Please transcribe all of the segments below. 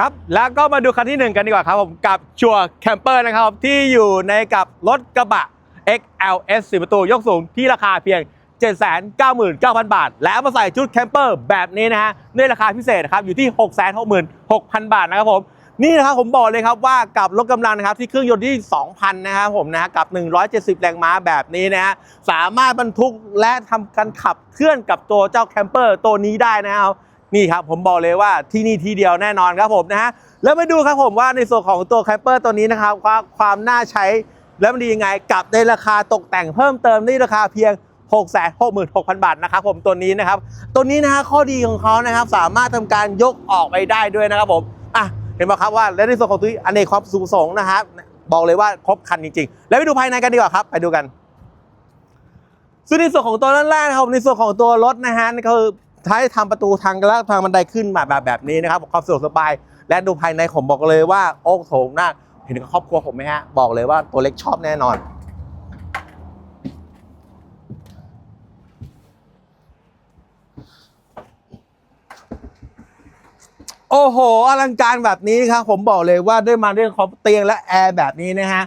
ครับแล้วก็มาดูคันที่หนึ่งกันดีกว่าครับผมกับชัวแคมเปอร์นะครับที่อยู่ในกับรถกระบะ XLS 4ประตูยกสูงที่ราคาเพียง 799,000 บาท และเอามาใส่ชุดแคมเปอร์แบบนี้นะฮะด้วยราคาพิเศษนะครับอยู่ที่ 666,000 บาทนะครับผมนี่นะครับผมบอกเลยครับว่ากับรถกำลังนะครับที่เครื่องยนต์ที่ 2,000 นะครับผมนะฮะกับ 170 แรงม้าแบบนี้นะฮะสามารถบรรทุกและทำการขับเคลื่อนกับตัวเจ้าแคมเปอร์ตัวนี้ได้นะครับ นี่ครับผมบอกเลยว่าที่นี่ที่เดียวแน่นอนครับผมนะฮะแล้วมาดูครับผมว่าในส่วนของตัวแคมเปอร์ตัวนี้นะครับว่าความน่าใช้แล้วมันดียังไงกับในราคาตกแต่งเพิ่มเติมในราคาเพียง 666,000 บาทนะครับผมตัวนี้นะครับ ตัวนี้นะฮะข้อดีของเขานะครับสามารถทำการยกออกไปได้ด้วยนะครับผมอะเห็นไหมครับว่าและในส่วนของตัวนี้อเนกความสูงส่งนะครับบอกเลยว่าครบคันจริงๆ แล้วไปดูภายในกันดีกว่าครับ ไปดูกันซึ่งในส่วนของตัวด้านแรกนะครับในส่วนของตัวรถนะฮะนี่ก็คือ ท้ายทำประตูทางและทางบันไดขึ้นมาแบบแบบนี้นะครับความสะดวกสบาย และดูภายในผมบอกเลยว่าโอ้โถงหน้าเห็นครอบครัวผมไหมฮะบอกเลยว่าตัวเล็กชอบแน่นอนโอ้โหอลังการแบบนี้ครับผมบอกเลยว่าด้วยมาเรื่องของเตียงและแอร์แบบนี้นะฮะ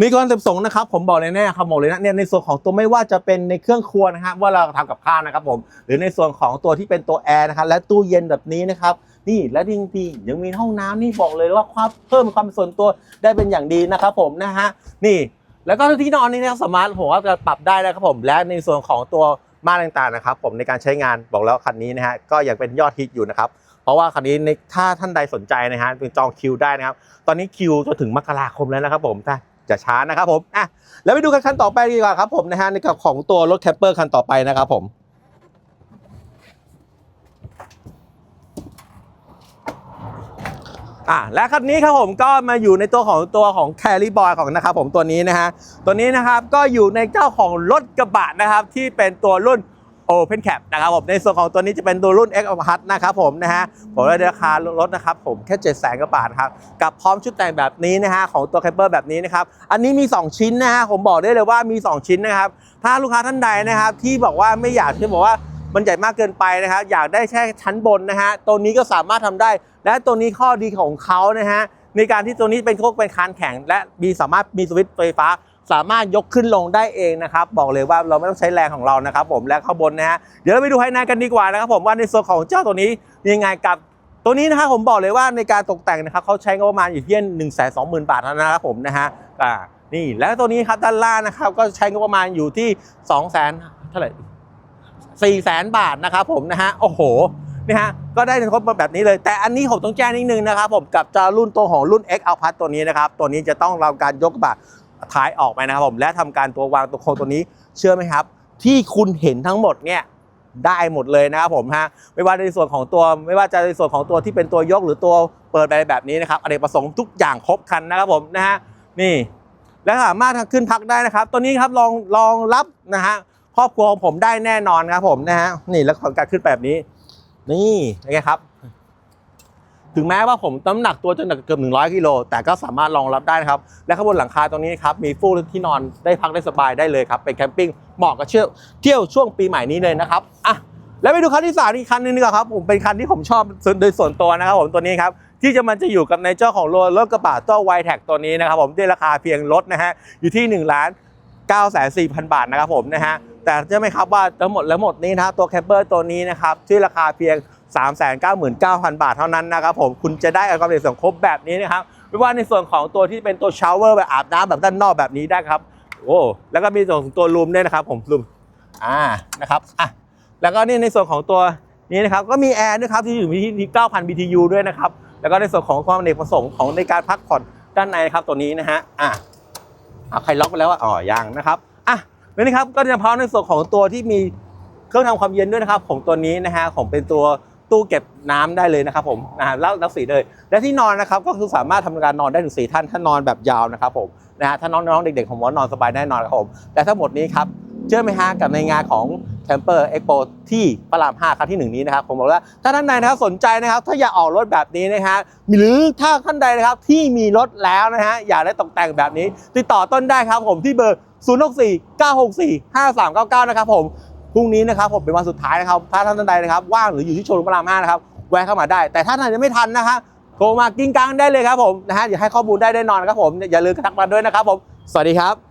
มีคอนเซ็ปต์ส่งนะครับผมบอกเลยแน่ครับบอกเลยนะเนี่ยในส่วนของตัวไม่ว่าจะเป็นในเครื่องครัวนะครับว่าเราทำกับข้าวนะครับผมหรือในส่วนของตัวที่เป็นตัวแอร์นะครับและตู้เย็นแบบนี้นะครับนี่และจริงๆยังมีห้องน้ำนี่บอกเลยว่าความเพิ่มความเป็นส่วนตัวได้เป็นอย่างดีนะครับผมนะฮะนี่ แล้วก็ที่นอนนี่นะครับสามารถผมว่าจะปรับได้นะครับผมและในส่วนของตัวม่านต่างๆนะครับผมในการใช้งานบอกแล้วคันนี้นะฮะก็ยังเป็นยอดฮิตอยู่นะครับเพราะว่าคันนี้ในถ้าท่านใดสนใจนะฮะเป็นจองคิวได้นะครับตอนนี้คิวจะถึงมกราคมแล้วนะครับผมถ้า จะช้านะครับผมอะแล้วไปดูคันต่อไปดีกว่าครับผมนะฮะในกับของตัวรถแคปเปอร์คันต่อไปนะครับผมอะและคันนี้ครับผมก็มาอยู่ในตัวของตัวของแคริบอยของนะครับผมตัวนี้นะฮะตัวนี้นะครับก็อยู่ในเจ้าของรถกระบะนะครับที่เป็นตัวรุ่น Open Cap นะครับผมในส่วนของตัวนี้จะเป็นตัวรุ่น X o p a s นะครับผมนะฮะผมได้ราคารถนะครับผมแค่7 0 0 0 0 0กว่าบาทครับกับพร้อมชุดแต่งแบบนี้นะฮะของตัวแคปเปอร์แบบนี้นะครับอันนี้มี 2 ชิ้นนะฮะผมบอกได้เลยว่ามี 2 ชิ้นนะครับถ้าลูกค้าท่านใดนะครับที่บอกว่าไม่อยากที่บอกว่ามันใหญ่มากเกินไปนะครับอยากได้แค่ชั้นบนนะฮะตัวนี้ก็สามารถทำได้ และตัวนี้ข้อดีของเขานะฮะในการที่ตัวนี้เป็นโคกเป็นคานแข็ง และมีสามารถมีสวิตช์ไฟฟ้า สามารถยกขึ้นลงได้เองนะครับบอกเลยว่าเราไม่ต้องใช้แรงของเรานะครับ ผมและข้างบนนะฮะเดี๋ยวเราไปดูภายในกันดีกว่านะครับ ผมว่าในส่วนของเจ้าตัวนี้ยังไงกับตัวนี้นะครับผมบอกเลยว่าในการตกแต่งนะครับเขาใช้งบประมาณอยู่ที่หนึ่งแสนสองหมื่นบาทเท่านั้นนะครับผมนะฮะอ่านี่แล้วตัวนี้ครับด้านล่างนะครับก็ใช้งบประมาณอยู่ที่สองแสนเท่าไหร่สี่แสนบาทนะครับผมนะฮะโอ้โหนี่ฮะก็ได้ในครบมาแบบนี้เลย แต่อันนี้ผมต้องแจ้งนิดนึงนะครับผมกับจะรุ่นตัวของรุ่น X a l p a s ตัวนี้นะครับตัวนี้จะต้องเราการยกบะท้ ท้ายออกไปนะครับผมและทำการตัววางตัวโครงตัวนี้เชื่อไหมครับ ที่คุณเห็นทั้งหมดเนี่ยได้หมดเลยนะครับผมฮะไม่ว่าในส่วนของตัวไม่ว่าจะในส่วนของตัวที่เป็นตัวยกหรือตัวเปิดไปแบบนี้นะครับอเนกประสงค์ทุกอย่างครบครันนะครับผมนะฮะนี่และสามารถขึ้นพักได้นะครับ ตัวนี้ครับลองลองรับนะฮะครอบครัวของผมได้แน่นอนครับผมนะฮะนี่แล้วของการขึ้นแบบนี้ นี่นไงครับ ถึงแม้ว่าผมน้ำหนักตัวจะหนักเกือบ100กิโลแต่ก็สามารถรองรับได้นะครับ และข้างบนหลังคาตรงนี้ครับมีฟูกที่นอนได้พักได้สบายได้เลยครับเป็นแคมปิ้งเหมาะกับเที่ยวเที่ยวช่วงปีใหม่นี้เลยนะครับอะแล้วไปดูคันที่สามอีกคันนึงดีกว่าครับผมเป็นคันที่ผมชอบโดยส่วนตัวนะครับผมตัวนี้ครับที่จะมันจะอยู่กับในเจ้าของรถรถกระบะตัวไวแท็กตัวนี้นะครับผมด้วยราคาเพียงรถนะฮะอยู่ที่1ล้าน9แสน4พันบาทนะครับผมนะฮะแต่จะไหมครับว่าทั้งหมดแล้วหมดนี้นะตัวแคมเปอร์ตัวนี้นะครับที่ราคาเพียง 399,000 บาทเท่านั้นนะครับผมคุณจะได้ความเป็นส่วนครบแบบนี้นะครับไม่ว่าในส่วนของตัวที่เป็นตัวชาวเวอร์แบบอาบน้ำแบบด้านนอกแบบนี้ได้ครับโอ้แล้วก็มีส่วนของตัวรูมด้วยนะครับผมรูมอ่านะครับอะแล้วก็นี่ในส่วนของตัวนี้นะครับก็มีแอร์ด้วยครับที่อยู่ที่9,000 BTU ด้วยนะครับแล้วก็ในส่วนของความเนกประสงค์ของในการพักผ่อนด้านในครับตัวนี้นะฮะอะอะใครล็อกไปแล้วอ๋อยังนะครับอะนี่ครับก็จะเฉพาะในส่วนของตัวที่มีเครื่องทำความเย็นด้วยนะครับของตัวนี้นะฮะของเป็นตัว ตู้เก็บน้ำได้เลยนะครับผมนะฮะแล้วแล้วสีเลย และที่นอนนะครับก็คือสามารถทำการนอนได้ถึงสี่ท่านถ้านอนแบบยาวนะครับผมนะฮะถ้าน้องๆเด็กๆผมว่านอนสบายแน่นอนครับผมแต่ทั้งหมดนี้ครับเชื่อไหมฮะกับในงานของ Camper Expo ที่พระราม 5 ครั้งที่หนึ่งนี้นะครับ ผมบอกว่าถ้าท่านใดนะครับสนใจนะครับ ถ้าอยากออกรถแบบนี้นะฮะหรือถ้าท่านใดนะครับที่มีรถแล้วนะฮะอยากได้ตกแต่งแบบนี้ ติดต่อต้นได้ครับผมที่เบอร์ 064 964 5399 นะครับผม พรุ่งนี้นะครับผมเป็นวันสุดท้ายนะครับถ้าท่านใดนะครับว่างหรืออยู่ที่โชว์รูมพระราม5นะครับแวะเข้ามาได้ แต่ถ้าท่านยังไม่ทันนะครับโทรมากิ้งกังได้เลยครับผมนะฮะอย่าให้ข้อมูลได้แน่นอนครับผมอย่าลืมทักมาด้วยนะครับผมสวัสดีครับ